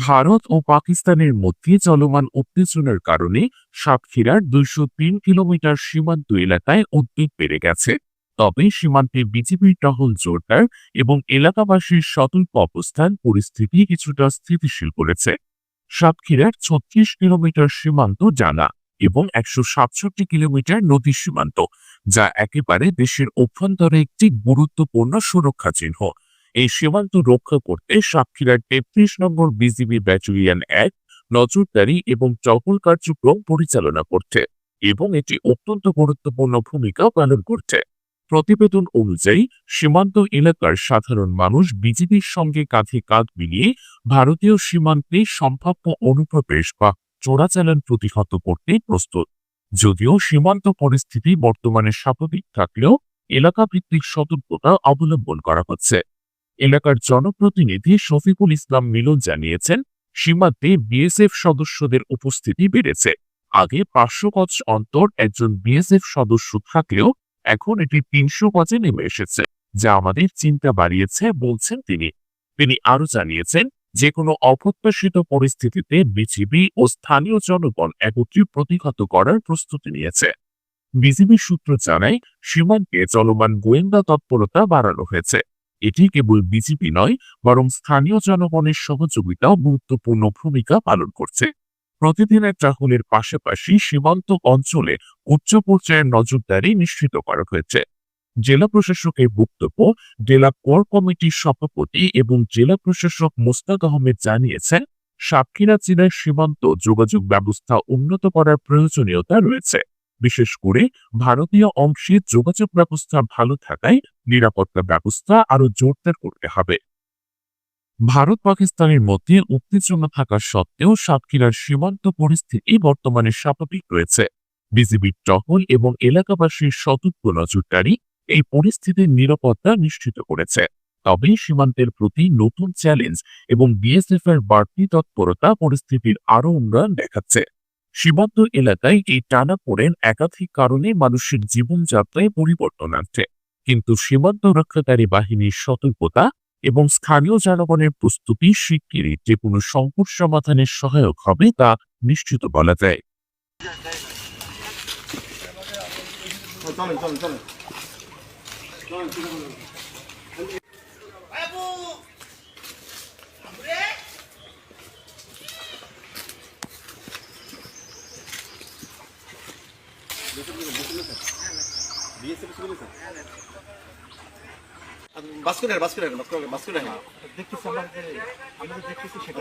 ভারত ও পাকিস্তানের মধ্যে চলমান উত্তেজনার কারণে সাতক্ষীরার দুইশো তিন কিলোমিটার সীমান্ত এলাকায় উদ্বেগ বেড়ে গেছে। তবে সীমান্তে বিজেপির টহল জোরদার এবং এলাকাবাসীর সতর্ক অবস্থান পরিস্থিতি কিছুটা স্থিতিশীল করেছে। সাতক্ষীরার ছত্রিশ কিলোমিটার সীমান্ত জানা এবং একশো সাতষট্টি কিলোমিটার নদী সীমান্ত, যা একেবারে দেশের অভ্যন্তরে একটি গুরুত্বপূর্ণ সুরক্ষা চিহ্ন। এই সীমান্ত রক্ষা করতে সাতক্ষীরার তেত্রিশ নম্বর বিজিবি ব্যাটালিয়ন এক নজরদারি এবং টহল কার্যক্রম পরিচালনা করছে এবং এটি অত্যন্ত গুরুত্বপূর্ণ ভূমিকা পালন করছে। প্রতিবেদন অনুযায়ী, সীমান্ত এলাকার সাধারণ মানুষ বিজিবির সঙ্গে কাঁধে কাঁধ মিলিয়ে ভারতীয় সীমান্তে সম্ভাব্য অনুপ্রবেশ বা চোরাচালান প্রতিহত করতে প্রস্তুত। যদিও সীমান্ত পরিস্থিতি বর্তমানে স্বাভাবিক থাকলেও এলাকা ভিত্তিক সতর্কতা অবলম্বন করা হচ্ছে। এলাকার জনপ্রতিনিধি শফিকুল ইসলাম মিলন জানিয়েছেন, সীমান্তে বিএসএফ সদস্যদের উপস্থিতি বেড়েছে। আগে পাঁচশো গজ অন্তর একজন বিএসএফ সদস্য থাকলেও এখন এটি তিনশো গজে নেমে এসেছে, যা আমাদের চিন্তা বাড়িয়েছে বলছেন তিনি। তিনি আরও জানিয়েছেন যে কোনো অপ্রত্যাশিত পরিস্থিতিতে বিজিবি ও স্থানীয় জনগণ একত্রে প্রতিহত করার প্রস্তুতি নিয়েছে। বিজিবি সূত্র জানায়, সীমান্তে চলমান গোয়েন্দা তৎপরতা বাড়ানো হয়েছে। এটি কেবল বিজেপি নয়, বরং স্থানীয় জনগণের সহযোগিতাও গুরুত্বপূর্ণ ভূমিকা পালন করছে। প্রতিদিনের ট্রাহলের পাশাপাশি সীমান্ত অঞ্চলে উচ্চ পর্যায়ের নজরদারি নিশ্চিত করা হয়েছে। জেলা প্রশাসকের বক্তব্য, জেলা কর কমিটির সভাপতি এবং জেলা প্রশাসক মোস্তাক আহমেদ জানিয়েছেন, সাতক্ষীরা জেলার সীমান্ত যোগাযোগ ব্যবস্থা উন্নত করার প্রয়োজনীয়তা রয়েছে। বিশেষ করে ভারতীয় অংশে যোগাযোগ ব্যবস্থা ভালো থাকায় নিরাপত্তা ব্যবস্থা আরও জোরদার করতে হবে। ভারত পাকিস্তানের মধ্যে উত্তেজনা থাকা সত্ত্বেও সাতক্ষীরার সীমান্ত পরিস্থিতি বর্তমানে স্বাভাবিক রয়েছে। বিজিবির টহল এবং এলাকাবাসীর সতর্ক নজরদারি এই পরিস্থিতির নিরাপত্তা নিশ্চিত করেছে। তবে সীমান্তের প্রতি নতুন চ্যালেঞ্জ এবং বিএসএফ এর বাড়তি তৎপরতা পরিস্থিতির আরও উন্নয়ন দেখাচ্ছে। সীমান্ত এলাকায় এই টানা পড়েন একাধিক কারণে মানুষের জীবনযাত্রায় পরিবর্তন আনছে। কিন্তু সীমান্ত রক্ষাকারী বাহিনীর সতর্কতা এবং স্থানীয় জনগণের প্রস্তুতি শিগগিরই যে কোনো সংকট সমাধানের সহায়ক হবে তা নিশ্চিত বলা যায়। বাস করে বাস করে বাস করে বাস করে দেখতেছি আমরা দেখতেছি সেটা।